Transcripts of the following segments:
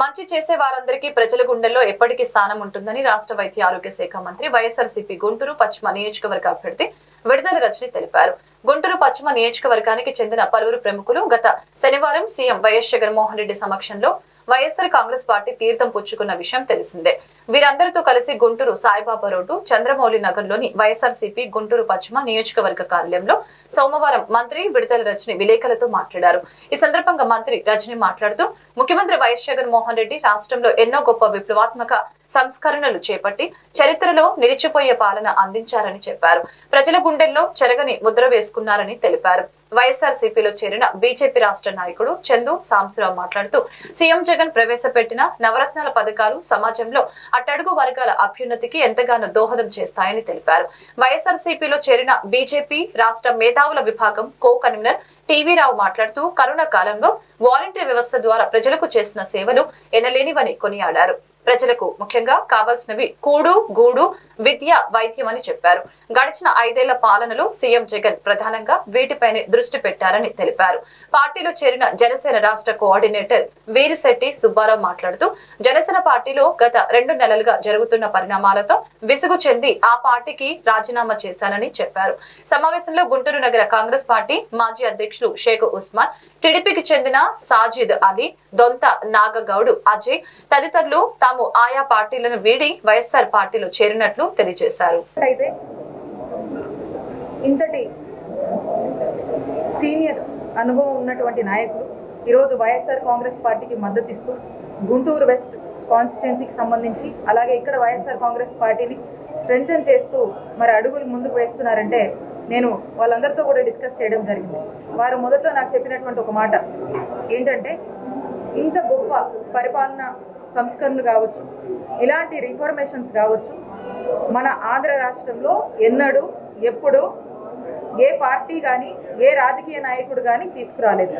మంచి చేసే వారందరికీ ప్రజల గుండెల్లో ఎప్పటికీ స్థానం ఉంటుందని రాష్ట్ర వైద్య ఆరోగ్య శాఖ మంత్రి వైఎస్ఆర్సీపీ గుంటూరు పశ్చిమ నియోజకవర్గ అభ్యర్థి విడుదల రజని తెలిపారు. గుంటూరు పశ్చిమ నియోజకవర్గానికి చెందిన పలువురు ప్రముఖులు గత శనివారం సీఎం వైఎస్ జగన్మోహన్ రెడ్డి సమక్షంలో వైఎస్సార్ కాంగ్రెస్ పార్టీ తీర్థం పుచ్చుకున్న విషయం తెలిసిందే. వీరందరితో కలిసి గుంటూరు సాయిబాబా రోడ్డు చంద్రమౌళి నగర్లోని వైఎస్ఆర్సీపీ గుంటూరు పశ్చిమ నియోజకవర్గ కార్యాలయంలో సోమవారం మంత్రి విడుదల రజని విలేకరులతో మాట్లాడారు. ఈ సందర్భంగా మంత్రి రజని మాట్లాడుతూ ముఖ్యమంత్రి వైఎస్ జగన్మోహన్ రెడ్డి రాష్ట్రంలో ఎన్నో గొప్ప విప్లవాత్మక సంస్కరణలు చేపట్టి చరిత్రలో నిలిచిపోయే పాలన అందించారని చెప్పారు. ప్రజల గుండెల్లో చెరగని ముద్ర వేసుకున్నారని తెలిపారు. వైఎస్ఆర్సీపీలో చేరిన బీజేపీ రాష్ట్ర నాయకుడు చందు సాంబశివరావు మాట్లాడుతూ సీఎం జగన్ ప్రవేశపెట్టిన నవరత్నాల పథకాలు సమాజంలో అట్టడుగు వర్గాల అభ్యున్నతికి ఎంతగానో దోహదం చేస్తాయని తెలిపారు. వైఎస్ఆర్సీపీలో చేరిన బీజేపీ రాష్ట్ర మేధావుల విభాగం కో కన్వీనర్ టీవీరావు మాట్లాడుతూ కరోనా కాలంలో వాలంటీర్ వ్యవస్థ ద్వారా ప్రజలకు చేసిన సేవలు ఎనలేనివని కొనియాడారు. ప్రజలకు ముఖ్యంగా కావాల్సినవి కూడు గూడు విద్య వైద్యం అని చెప్పారు. గడిచిన ఐదేళ్ళ పాలనలో సీఎం జగన్ ప్రధానంగా వీటిపైనే దృష్టి పెట్టారని తెలిపారు. పార్టీలో చేరిన జనసేన రాష్ట్ర కోఆర్డినేటర్ వీరిశెట్టి సుబ్బారావు మాట్లాడుతూ జనసేన పార్టీలో గత రెండు నెలలుగా జరుగుతున్న పరిణామాలతో విసుగు చెంది ఆ పార్టీకి రాజీనామా చేశానని చెప్పారు. సమావేశంలో గుంటూరు నగర కాంగ్రెస్ పార్టీ మాజీ అధ్యక్షులు షేక్ ఉస్మాన్ టీడీపీకి చెందిన సాజిద్ అలీ దొంత నాగగౌడ్ అజయ్ తదితరులు తాము ఆయా పార్టీలను వీడి వైఎస్ఆర్ పార్టీలో చేరినట్లు తెలియజేశారు. అయితే ఇంతటి సీనియర్ అనుభవం ఉన్నటువంటి నాయకులు ఈరోజు వైఎస్ఆర్ కాంగ్రెస్ పార్టీకి మద్దతు ఇస్తూ గుంటూరు వెస్ట్ కాన్స్టిట్యున్సీకి సంబంధించి అలాగే ఇక్కడ వైఎస్ఆర్ కాంగ్రెస్ పార్టీని స్ట్రెంగ్తన్ చేస్తూ మరి అడుగులు ముందుకు వేస్తున్నారంటే నేను వాళ్ళందరితో కూడా డిస్కస్ చేయడం జరిగింది. వారు మొదట్లో నాకు చెప్పినటువంటి ఒక మాట ఏంటంటే ఇంత గొప్ప పరిపాలన సంస్కరణలు కావచ్చు ఇలాంటి రిఫార్మేషన్స్ కావచ్చు మన ఆంధ్ర రాష్ట్రంలో ఎన్నడూ ఎప్పుడు ఏ పార్టీ కానీ ఏ రాజకీయ నాయకుడు కానీ తీసుకురాలేదు.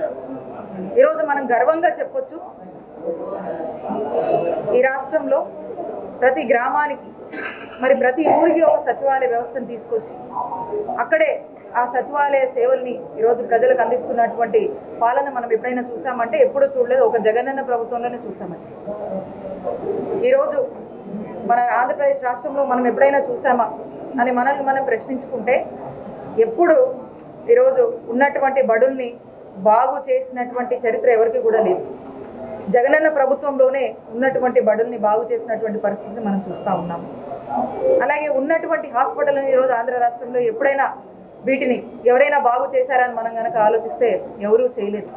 ఈరోజు మనం గర్వంగా చెప్పొచ్చు ఈ రాష్ట్రంలో ప్రతి గ్రామానికి మరి ప్రతి ఊరికి ఒక సచివాలయ వ్యవస్థను తీసుకొచ్చి అక్కడే ఆ సచివాలయ సేవల్ని ఈరోజు ప్రజలకు అందిస్తున్నటువంటి పాలన మనం ఎప్పుడైనా చూసామంటే ఎప్పుడూ చూడలేదు. ఒక జగనన్న ప్రభుత్వంలోనే చూసామండి. ఈరోజు మన ఆంధ్రప్రదేశ్ రాష్ట్రంలో మనం ఎప్పుడైనా చూసామా అని మనల్ని మనం ప్రశ్నించుకుంటే ఎప్పుడు ఈరోజు ఉన్నటువంటి బడుల్ని బాగు చేసినటువంటి చరిత్ర ఎవరికి కూడా లేదు. జగనన్న ప్రభుత్వంలోనే ఉన్నటువంటి బడుల్ని బాగు చేసినటువంటి పరిస్థితిని మనం చూస్తూ ఉన్నాము అలాగే ఉన్నటువంటి హాస్పిటల్ని ఈరోజు ఆంధ్ర రాష్ట్రంలో ఎప్పుడైనా వీటిని ఎవరైనా బాగు చేశారని మనం కనుక ఆలోచిస్తే ఎవరూ చేయలేదు.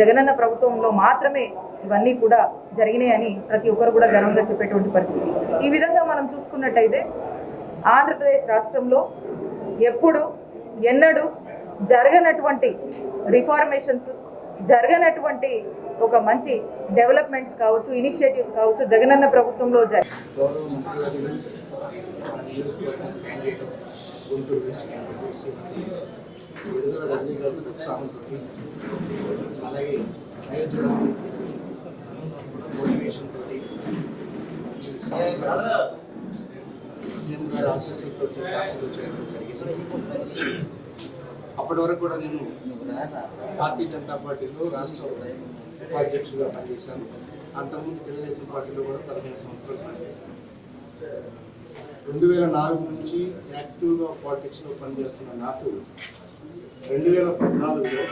జగనన్న ప్రభుత్వంలో మాత్రమే ఇవన్నీ కూడా జరిగినాయని ప్రతి ఒక్కరు కూడా గర్వంగా చెప్పేటువంటి పరిస్థితి. ఈ విధంగా మనం చూసుకున్నట్టయితే ఆంధ్రప్రదేశ్ రాష్ట్రంలో ఎప్పుడు ఎన్నడూ జరగనటువంటి రిఫార్మేషన్స్ జరగనటువంటి ఒక మంచి డెవలప్మెంట్స్ కావచ్చు ఇనిషియేటివ్స్ కావచ్చు జగనన్న ప్రభుత్వంలో జరి గౌరవ ముఖ్యమంత్రి గుంటూరు వెస్ట్ క్యాండిడేట్ శ్రీమతి రజనీ గారికి ఉత్సాహంతో అలాగే అయోధ్యలో మోటివేషన్ తోటి సీఎం గారు సీఎం గారి ఆశీస్సులతో పార్టీలో చేరడం జరిగింది అప్పటి వరకు కూడా నేను భారతీయ జనతా పార్టీలో రాష్ట్ర ఉపాధ్యక్షుడిగా పనిచేశాను. అంతకుముందు తెలుగుదేశం పార్టీలో కూడా పదిహేను సంవత్సరాలు పనిచేశాను రెండు వేల నాలుగు నుంచి యాక్టివ్గా పాలిటిక్స్లో పనిచేస్తున్న నాకు రెండు వేల పద్నాలుగులో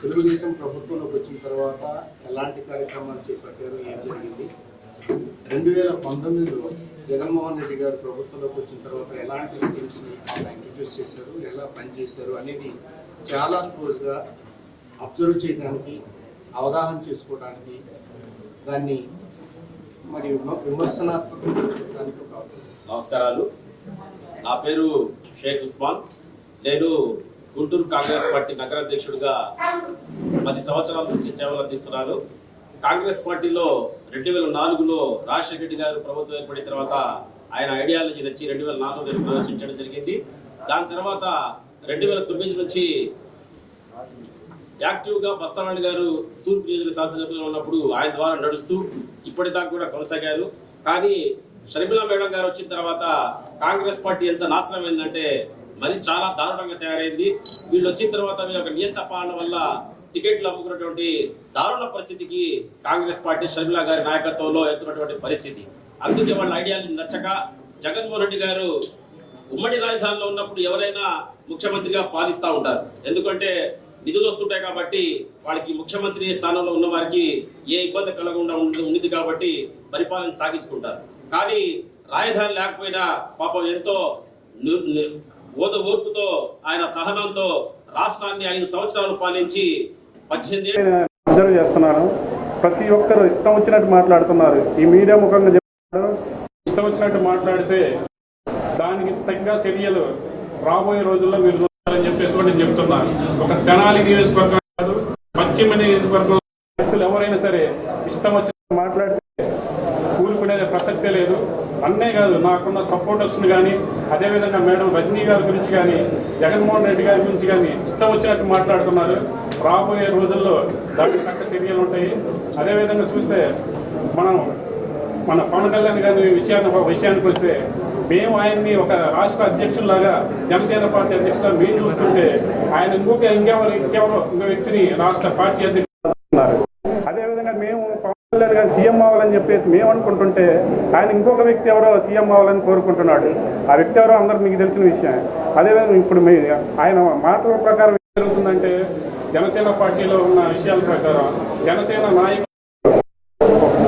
తెలుగుదేశం ప్రభుత్వంలోకి వచ్చిన తర్వాత ఎలాంటి కార్యక్రమాలు చేపట్టారు ఏం జరిగింది? రెండు వేల పంతొమ్మిదిలో జగన్మోహన్ రెడ్డి గారు ప్రభుత్వంలోకి వచ్చిన తర్వాత ఎలాంటి స్కీమ్స్ని వాళ్ళు ఇంట్రడ్యూస్ చేశారు ఎలా పనిచేశారు అనేది చాలా క్లోజ్గా అబ్జర్వ్ చేయడానికి అవగాహన చేసుకోవడానికి దాన్ని మరి విమర్శనాత్మకంగా చూడడానికి ఒక నమస్కారాలు. నా పేరు షేక్ ఉస్మాన్. నేను గుంటూరు కాంగ్రెస్ పార్టీ నగర అధ్యక్షుడిగా పది సంవత్సరాల నుంచి సేవలు అందిస్తున్నాను. కాంగ్రెస్ పార్టీలో రెండు వేల నాలుగులో రాజశేఖర రెడ్డి గారు ప్రభుత్వం ఏర్పడిన తర్వాత ఆయన ఐడియాలజీ నచ్చి రెండు వేల నాలుగులో నేను ప్రదర్శించడం జరిగింది. దాని తర్వాత రెండు వేల తొమ్మిది నుంచి యాక్టివ్గా బస్తానాయుడు గారు తూర్పు నియోజక శాసనసభ్యులు ఉన్నప్పుడు ఆయన ద్వారా నడుస్తూ ఇప్పటిదాకా కూడా కొనసాగారు. కానీ షర్మిలా మేడం గారు వచ్చిన తర్వాత కాంగ్రెస్ పార్టీ ఎంత నాశనం అయిందంటే మరి చాలా దారుణంగా తయారైంది. వీళ్ళు వచ్చిన తర్వాత మీ యొక్క నియంత పాలన వల్ల టికెట్లు అమ్ముకున్నటువంటి దారుణ పరిస్థితికి కాంగ్రెస్ పార్టీ షర్మిలా గారి నాయకత్వంలో ఎత్తున్నటువంటి పరిస్థితి. అందుకే వాళ్ళ ఐడియాలు నచ్చక జగన్మోహన్ రెడ్డి గారు ఉమ్మడి రాజధానిలో ఉన్నప్పుడు ఎవరైనా ముఖ్యమంత్రిగా పాలిస్తూ ఉంటారు. ఎందుకంటే నిధులు వస్తుంటాయి కాబట్టి వాళ్ళకి ముఖ్యమంత్రి స్థానంలో ఉన్న వారికి ఏ ఇబ్బంది కలగకుండా ఉంది కాబట్టి పరిపాలన సాగించుకుంటారు. కానీ రాజధాని లేకపోయినా పాపం ఎంతో ఓద ఓర్పుతో ఆయన సహనంతో రాష్ట్రాన్ని ఐదు సంవత్సరాలు పాలించి పద్దెనిమిది అబ్జర్వ్ చేస్తున్నాను. ప్రతి ఒక్కరు ఇష్టం వచ్చినట్టు మాట్లాడుతున్నారు. ఈ మీడియా ముఖంగా చెప్తున్నారు ఇష్టం వచ్చినట్టు మాట్లాడితే దానికి తగ్గ చర్యలు రాబోయే రోజుల్లో మీరు అని చెప్పేసి కూడా నేను చెప్తున్నాను ఒక తెనాలి నియోజకవర్గం కాదు పశ్చిమ నియోజకవర్గం వ్యక్తులు ఎవరైనా సరే ఇష్టం వచ్చినట్టు మాట్లాడితే కూలుకునేది ప్రసక్తే లేదు. అన్నే కాదు నాకున్న సపోర్టర్స్ని కానీ అదేవిధంగా మేడం రజనీ గారి గురించి కానీ జగన్మోహన్ రెడ్డి గారి గురించి కానీ ఇష్టం వచ్చినట్టు మాట్లాడుతున్నారు. రాబోయే రోజుల్లో దానికి పక్క చర్యలు ఉంటాయి. అదేవిధంగా చూస్తే మనం మన పవన్ కళ్యాణ్ గారి విషయాన్ని విషయానికి వస్తే మేము ఆయన్ని ఒక రాష్ట్ర అధ్యక్షుల్లాగా జనసేన పార్టీ అధ్యక్షులు మేము చూస్తుంటే ఆయన ఇంకొక ఇంకెవరు ఇంకెవరు ఇంకో వ్యక్తిని రాష్ట్ర పార్టీ అధ్యక్షులు అదేవిధంగా మేము పవన్ కళ్యాణ్ గారు సీఎం అవ్వాలని చెప్పేసి మేము అనుకుంటుంటే ఆయన ఇంకొక వ్యక్తి ఎవరో సీఎం అవ్వాలని కోరుకుంటున్నాడు. ఆ వ్యక్తి ఎవరో అందరూ మీకు తెలిసిన విషయం అదేవిధంగా ఇప్పుడు మీ ఆయన మాటల ప్రకారం ఏం జరుగుతుందంటే జనసేన పార్టీలో ఉన్న విషయాల ప్రకారం జనసేన నాయకులు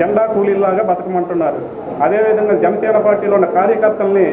జెండా కూలీలాగా బతకమంటున్నారు. అదేవిధంగా జనసేన పార్టీలో ఉన్న కార్యకర్తల్ని